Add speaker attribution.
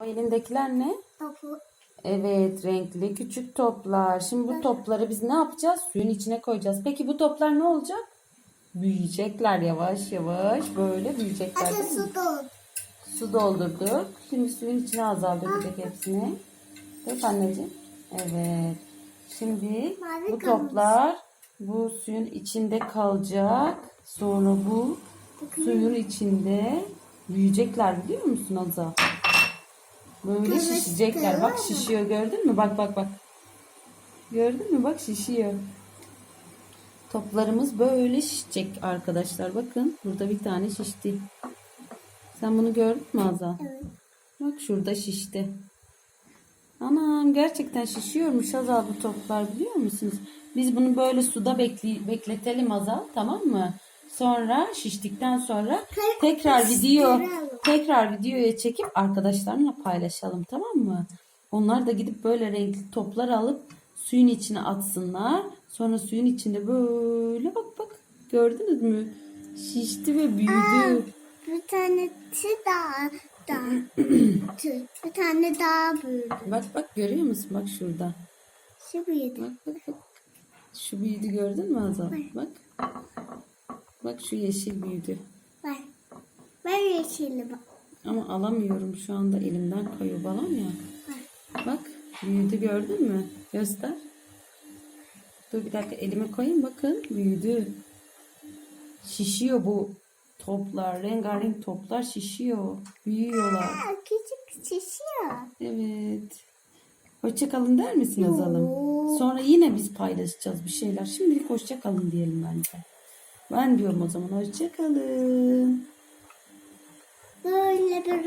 Speaker 1: O elindekiler ne?
Speaker 2: Topu.
Speaker 1: Evet renkli küçük toplar. Şimdi bu topları biz ne yapacağız? Suyun içine koyacağız. Peki bu toplar ne olacak? Büyüyecekler yavaş yavaş böyle büyüyecekler.
Speaker 2: Hadi
Speaker 1: değil mi?
Speaker 2: su doldu.
Speaker 1: Su doldurduk. Şimdi suyun içine azal dökecek hepsini. Dök anneciğim. Evet. Şimdi
Speaker 2: Mavi
Speaker 1: bu
Speaker 2: kalmış.
Speaker 1: toplar bu suyun içinde kalacak. Sonra bu suyun içinde büyüyecekler biliyor musun Azal? Böyle şişecekler. Bak şişiyor gördün mü? Bak bak bak. Gördün mü? Bak şişiyor. Toplarımız böyle şişecek arkadaşlar. Bakın burada bir tane şişti. Sen bunu gördün mü Azal?
Speaker 2: Evet.
Speaker 1: Bak şurada şişti. Anam gerçekten şişiyormuş Azal bu toplar biliyor musunuz? Biz bunu böyle suda bekli, bekletelim Azal tamam mı? Sonra şiştikten sonra
Speaker 2: Tek-
Speaker 1: tekrar video. Tekrar videoya çekip arkadaşlarla paylaşalım tamam mı? Onlar da gidip böyle renkli toplar alıp suyun içine atsınlar. Sonra suyun içinde böyle bak bak gördünüz mü? Şişti ve büyüdü.
Speaker 2: Bir tanesi daha daha bir tane daha büyüdü.
Speaker 1: Bak bak görüyor musun? Bak şurada.
Speaker 2: Şu büyüdü.
Speaker 1: Bak bak bak. Şu büyüdü gördün mü Azal? Bak. Bak şu yeşil büyüdü.
Speaker 2: Ver yeşili bak.
Speaker 1: Ama alamıyorum şu anda elimden kayıyor balon ya. Bak büyüdü gördün mü? Göster. Dur bir dakika elime koyayım bakın büyüdü. Şişiyor bu toplar. Rengarenk toplar şişiyor. Büyüyorlar.
Speaker 2: Aa, küçük şişiyor.
Speaker 1: Evet. Hoşça kalın der misin Azal'ım? Sonra yine biz paylaşacağız bir şeyler. Şimdilik hoşça kalın diyelim bence. Ben diyorum o zaman hoşça kalın.
Speaker 2: Böyle bir